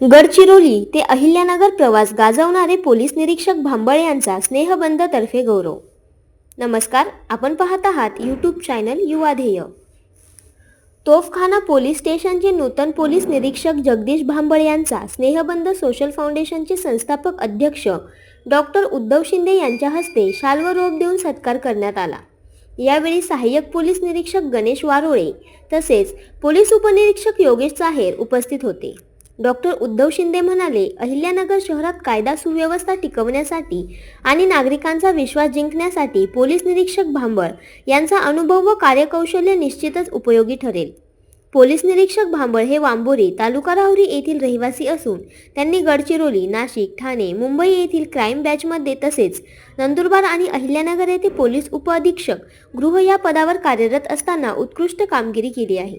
गडचिरोली ते अहिल्यानगर प्रवास गाजवणारे पोलीस निरीक्षक भांबळे यांचा स्नेहबंद तर्फे गौरव. नमस्कार आपण पाहत आहात YouTube channel Yuvadhyeya Tofkhana police स्टेशनचे नूतन पोलीस निरीक्षक जगदीश भांबळे यांचा स्नेहबंद सोशल फाउंडेशनचे संस्थापक अध्यक्ष डॉक्टर उद्धव शिंदे यांच्या हस्ते शाल्व रोप देऊन सत्कार करण्यात आला. यावेळी सहाय्यक पोलीस निरीक्षक गणेश वारोळे तसेच पोलीस उपनिरीक्षक योगेश चाहेर उपस्थित होते. डॉक्टर उद्धव शिंदे म्हणाले अहिल्यानगर शहरात कायदा सुव्यवस्था टिकवण्यासाठी आणि नागरिकांचा विश्वास जिंकण्यासाठी पोलीस निरीक्षक भांबळ यांचा अनुभव व कार्यकौशल्य निश्चितच उपयोगी ठरेल. पोलीस निरीक्षक भांबळ हे वांबोरी तालुका राहुरी येथील रहिवासी असून त्यांनी गडचिरोली नाशिक ठाणे मुंबई येथील क्राईम बॅचमध्ये तसेच नंदुरबार आणि अहिल्यानगर येथे पोलीस उपअधीक्षक गृह या पदावर कार्यरत असताना उत्कृष्ट कामगिरी केली आहे.